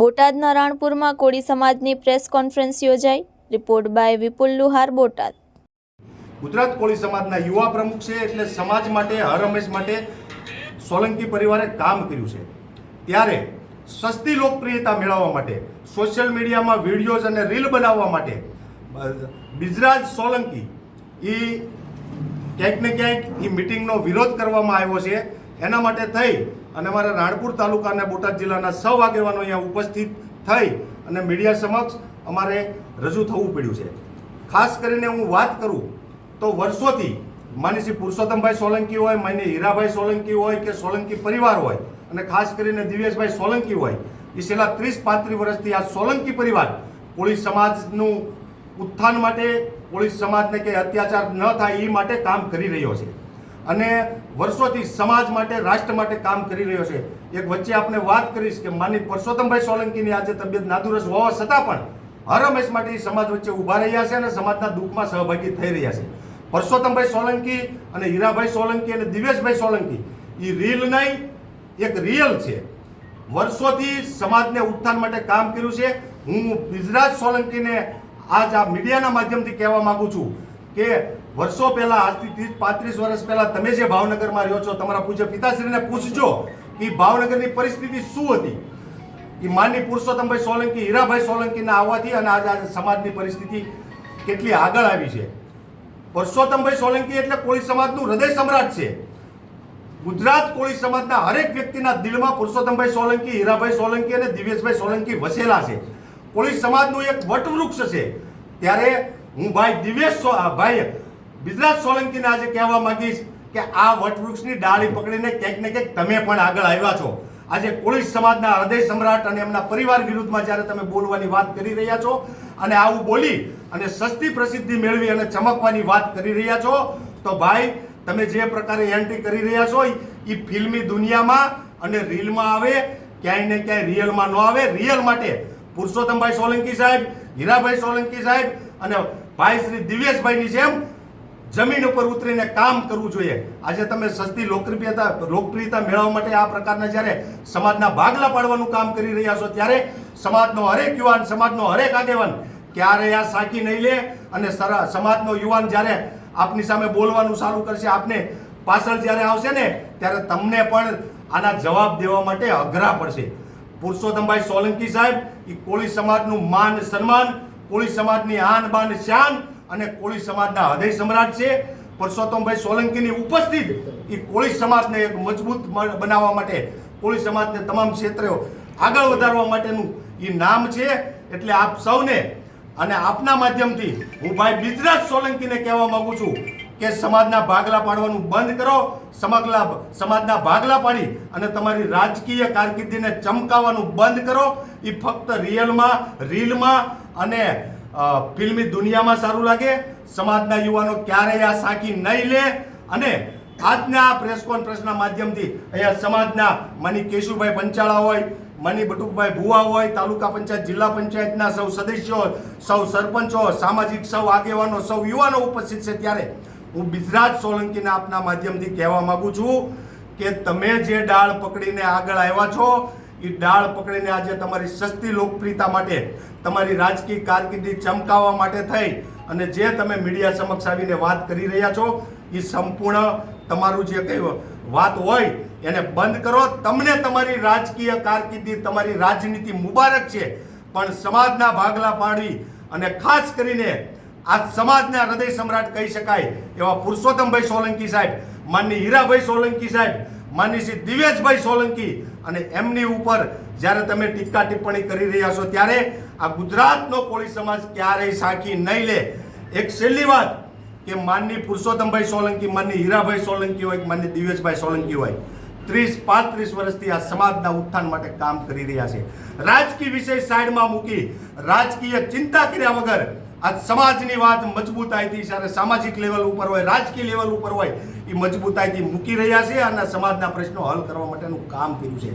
બોટાદના રાણપુરમાં કોળી સમાજની પ્રેસ કોન્ફરન્સ યોજાઈ. Report by Vipul Luhar, Botad. Gujarat Koli સમાજના યુવા પ્રમુખ છે એટલે સમાજ માટે, હર હંમેશ માટે સોલંકી પરિવારે કામ કર્યું છે. ત્યારે સસ્તી લોકપ્રિયતા મેળવવા માટે, સોશિયલ મીડિયામાં વિડીયોઝ અને રીલ બનાવવા માટે, બિજરાજ સોલંકી એ ક્યાંક ને ક્યાંક એ મિટિંગનો વિરોધ કરવામાં આવ્યો છે. એના માટે થઈ અને અમારા રાણપુર તાલુકા અને બોટાદ જિલ્લાના સૌ આગેવાનો અહીંયા ઉપસ્થિત થઈ અને મીડિયા સમક્ષ અમારે રજૂ થવું પડ્યું છે. ખાસ કરીને હું વાત કરું તો વર્ષોથી માની શ્રી પુરુષોત્તમભાઈ સોલંકી હોય માન્ય હીરાભાઈ સોલંકી હોય કે સોલંકી પરિવાર હોય અને ખાસ કરીને દિવ્યેશભાઈ સોલંકી હોય એ છેલ્લા ત્રીસ પાંત્રીસ વર્ષથી આ સોલંકી પરિવાર કોળી સમાજનું ઉત્થાન માટે કોળી સમાજને કે અત્યાચાર ન થાય એ માટે કામ કરી રહ્યો છે. અને વર્ષોથી સમાજ માટે, રાષ્ટ્ર માટે કામ કરી રહ્યો છે. એક વચ્ચે આપણે વાત કરીશ કે માની પરસોત્તમભાઈ સોલંકીની આજે તબિયત નાદુરસ્ત હોવા છતાં પણ હંમેશ માટે સમાજ વચ્ચે ઊભા રહ્યા છે અને સમાજના દુઃખમાં સહભાગી થઈ રહ્યા છે. પરસોત્તમભાઈ સોલંકી અને હીરાભાઈ સોલંકી અને દિવેશભાઈ સોલંકી એ રીલ નહીં, એક રિયલ છે. વર્ષોથી સમાજને ઉત્થાન માટે કામ કર્યું છે. હું બિજરાજ સોલંકીને આજ આ મીડિયાના માધ્યમથી કહેવા માગું છું કે વર્ષો પહેલા, આજથી ત્રીસ, પાંત્રીસ વર્ષ પહેલા તમે જે ભાવનગરમાં રહ્યો છો, તમારા પૂજ્ય પિતાશ્રીને પૂછજો કે ભાવનગરની પરિસ્થિતિ શું હતી? એ માનની પુરુષોત્તમભાઈ સોલંકી, હીરાભાઈ સોલંકીના આવવાથી અને આજે આજે સમાજની પરિસ્થિતિ કેટલી આગળ આવી છે. પરસોત્તમભાઈ સોલંકી એટલે કોળી સમાજનું હૃદય સમ્રાટ છે. ગુજરાત કોળી સમાજના હરેક વ્યક્તિના દિલમાં પુરુષોત્તમભાઈ સોલંકી, હીરાભાઈ સોલંકી અને દિવેશભાઈ સોલંકી વસેલા છે. કોળી સમાજનું એક વટવૃક્ષ છે. ત્યારે હું ભાઈ દિવેશ ભાઈ બિજરાજ સોલંકીને આજે કહેવા માંગીશ કે આ વટવૃક્ષની ડાળી પકડીને ક્યાંક ને ક્યાંક તમે પણ આગળ આવ્યા છો. આજે કોળી સમાજના હૃદય સમ્રાટ અને એમના પરિવાર વિરુદ્ધમાં જ્યારે તમે બોલવાની વાત કરી રહ્યા છો અને આવું બોલી અને સસ્તી પ્રસિદ્ધિ મેળવી અને ચમકવાની વાત કરી રહ્યા છો, તો ભાઈ તમે જે પ્રકારે એન્ટ્રી કરી રહ્યા છો એ ફિલ્મી દુનિયામાં અને રીલમાં આવે, ક્યાંય ને ક્યાંય રિયલમાં ન આવે. રિયલ માટે પુરુષોત્તમભાઈ સોલંકી સાહેબ, હીરાભાઈ સોલંકી સાહેબ અને ભાઈ શ્રી દિવ્યેશભાઈની જેમ જમીન ઉપર ઉતરીને કામ કરવું જોઈએ. આજે તમે સસ્તી લોકપ્રિયતા લોકપ્રિયતા મેળવવા માટે આ પ્રકારના જ્યારે સમાજના ભાગલા પાડવાનું કામ કરી રહ્યા છો, ત્યારે સમાજનો હરેક યુવાન, સમાજનો હરેક આગેવાન ક્યારે આ સાકી નહીં લે અને સમાજનો યુવાન જ્યારે આપની સામે બોલવાનું ચાલુ કરશે, આપને પાછળ જ્યારે આવશે ને, ત્યારે તમને પણ આના જવાબ દેવા માટે અઘરા પડશે. પુરુષોત્તમભાઈ સોલંકી સાહેબ એ કોળી સમાજનું માન સન્માન કોળી સમાજની આન બાન શાન અને કોળી સમાજના હૃદય સમ્રાટ છે. પરસોત્તમભાઈ સોલંકીની ઉપસ્થિત એ કોળી સમાજને એક મજબૂત બનાવવા માટે કોળી સમાજને તમામ ક્ષેત્રે આગળ વધારવા માટેનું એ નામ છે. એટલે આપ સૌને અને આપના માધ્યમથી હું ભાઈ બિજરાજ સોલંકીને કહેવા માંગુ છું કે સમાજના ભાગલા પાડવાનું બંધ કરો, સમગલા, સમાજના ભાગલા પાડી અને તમારી રાજકીય કારકિર્દીને ચમકાવવાનું બંધ કરો. એ ફક્ત રિયલમાં રીલમાં અને ફિલ્મી દુનિયામાં સારું લાગે, સમાજના યુવાનો ક્યારેય આ સાંકી નહીં લે. અને આજના આ પ્રેસ કોન્ફરન્સના માધ્યમથી અહીંયા સમાજના મની કેશુભાઈ પંચાળા હોય, મની બટુકભાઈ ભુવા હોય, તાલુકા પંચાયત, જિલ્લા પંચાયતના સૌ સદસ્યો સૌ સરપંચો સામાજિક સૌ આગેવાનો, સૌ યુવાનો ઉપસ્થિત છે ત્યારે હું બિજરાજ સોલંકીના આપના માધ્યમથી કહેવા માગું છું કે તમે જે ડાળ પકડીને આગળ આવ્યા છો એ ડાળ પકડીને આજે તમારી સસ્તી લોકપ્રિયતા માટે, તમારી રાજકીય કારકિર્દી ચમકાવવા માટે થઈ અને જે તમે મીડિયા સમક્ષ આવીને વાત કરી રહ્યા છો એ સંપૂર્ણ તમારું જે કંઈ વાત હોય, એને બંધ કરો. તમને તમારી રાજકીય કારકિર્દી, તમારી રાજનીતિ મુબારક છે, પણ સમાજના ભાગલા પાડી અને ખાસ કરીને આ સમાજના હૃદય સમ્રાટ કહી શકાય એવા પુરુષોત્તમભાઈ સોલંકી સાહેબ માનની હીરાભાઈ સોલંકી સાહેબ માનની શ્રી દિવેશભાઈ સોલંકી અને એમની ઉપર જ્યારે તમે ટીકા ટિપ્પણી કરી રહ્યા છો ત્યારે આ ગુજરાતનો કોળી સમાજ ક્યારેય સાખી નહીં લે. એક છેલ્લી વાત કે માનની પુરુષોત્તમભાઈ સોલંકી, માનની હીરાભાઈ સોલંકી હોય કે માનની દિવેશભાઈ સોલંકી હોય, ત્રીસ પાંત્રીસ વર્ષથી આ સમાજના ઉત્થાન માટે કામ કરી રહ્યા છે. રાજકીય વિષય સાઈડમાં મૂકી રાજકીય ચિંતા કર્યા વગર આ સમાજની વાત મજબૂતાઈથી જ્યારે સામાજિક લેવલ ઉપર હોય, રાજકીય લેવલ ઉપર હોય, એ મજબૂતાઈથી મૂકી રહ્યા છે અને સમાજના પ્રશ્નો હલ કરવા માટેનું કામ કર્યું છે.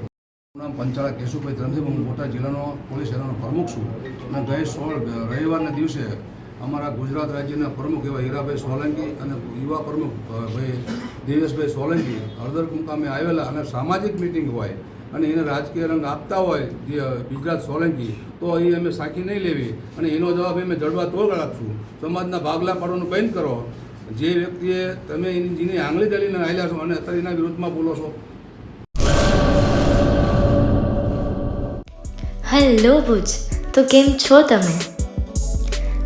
નામ પંચાળા કેશુભાઈ ધરમસિંહ હું બોટાદ જિલ્લાનો પોલીસ એરાનો પ્રમુખ છું. અને ગઈ સોળ રવિવારના દિવસે અમારા ગુજરાત રાજ્યના પ્રમુખ એવા હીરાભાઈ સોલંકી અને યુવા પ્રમુખ ભાઈ દેવેશભાઈ સોલંકી હળદર મુકામે આવેલા અને સામાજિક મિટિંગ હોય અને એને રાજકીય રંગ આપતા હોય, જે ગુજરાત સોલંકી, તો એ અમે સાખી નહીં લેવી. અને એનો જવાબ અમે જડવા તોડ રાખશું. સમાજના ભાગલા પાડવાનું બંધ કરો. જે વ્યક્તિએ તમે જેની આંગળી દલીને આવેલા છો અને અત્યારે એના વિરુદ્ધમાં બોલો છો. હેલો ભુજ. તો કેમ છો તમે?